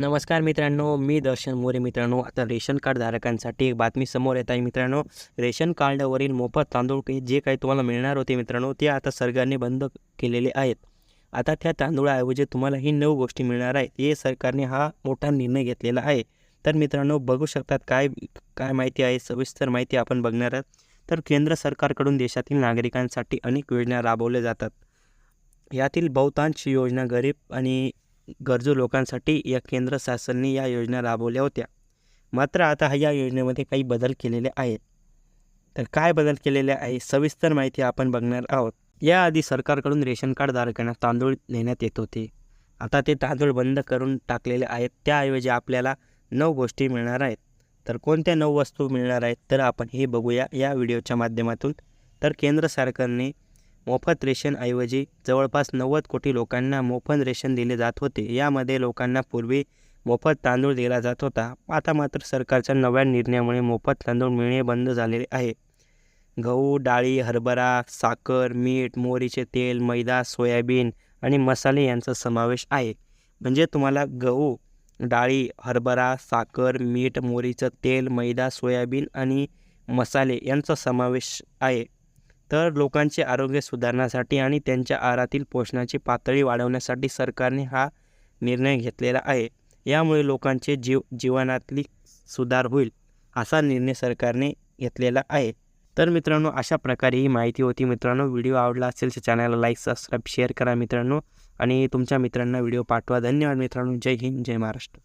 नमस्कार मित्रांनो मी दर्शन मोरे मित्रांनो. आता रेशन कार्ड धारकांसाठी एक बातमी समोर येत आहे मित्रांनो. रेशन कार्डावरील मोफत तांदूळ काही जे काही तुम्हाला मिळणार होते मित्रांनो ते आता सरकारने बंद केलेले आहेत. आता त्या तांदूळाऐवजी तुम्हाला ही नऊ गोष्टी मिळणार आहेत. हे सरकारने हा मोठा निर्णय घेतलेला आहे. तर मित्रांनो बघू शकतात काय काय माहिती आहे सविस्तर माहिती आपण बघणार आहोत. तर केंद्र सरकारकडून देशातील नागरिकांसाठी अनेक योजना राबवल्या जातात. यातील बहुतांश योजना गरीब आणि गरजू लोकांसाठी या केंद्र शासनाने या योजना राबवल्या होत्या. मात्र आता या योजनेमध्ये काही बदल केलेले आहेत. तर काय बदल केलेले आहे सविस्तर माहिती आपण बघणार आहोत. याआधी सरकारकडून रेशन कार्ड धारकांना तांदूळ देण्यात येत होते. आता ते तांदूळ बंद करून टाकलेले आहेत. त्याऐवजी आपल्याला नऊ गोष्टी मिळणार आहेत. तर कोणत्या नऊ वस्तू मिळणार आहेत तर आपण हे बघूया या व्हिडिओच्या माध्यमातून. तर केंद्र सरकारने मोफत रेशनऐवजी जवळपास नव्वद कोटी लोकांना मोफत रेशन दिले जात होते. यामध्ये लोकांना पूर्वी मोफत तांदूळ दिला जात होता. आता मात्र सरकारच्या नव्या निर्णयामुळे मोफत तांदूळ मिळणे बंद झालेले आहे. गहू डाळी हरभरा साखर मीठ मोहरीचे तेल मैदा सोयाबीन आणि मसाले यांचा समावेश आहे. म्हणजे तुम्हाला गहू डाळी हरभरा साखर मीठ मोहरीचं तेल मैदा सोयाबीन आणि मसाले यांचा समावेश आहे. तर लोकांचे आरोग्य सुधारण्यासाठी आणि त्यांच्या आहारातील पोषणाची पातळी वाढवण्यासाठी सरकारने हा निर्णय घेतलेला आहे. यामुळे लोकांचे जीव जीवनातली सुधार होईल असा निर्णय सरकारने घेतलेला आहे. तर मित्रांनो अशा प्रकारे ही माहिती होती. मित्रांनो व्हिडिओ आवडला असेल तर चॅनलला लाईक सबस्क्राईब शेअर करा मित्रांनो. आणि तुमच्या मित्रांना व्हिडिओ पाठवा. धन्यवाद मित्रांनो. जय हिंद जय महाराष्ट्र.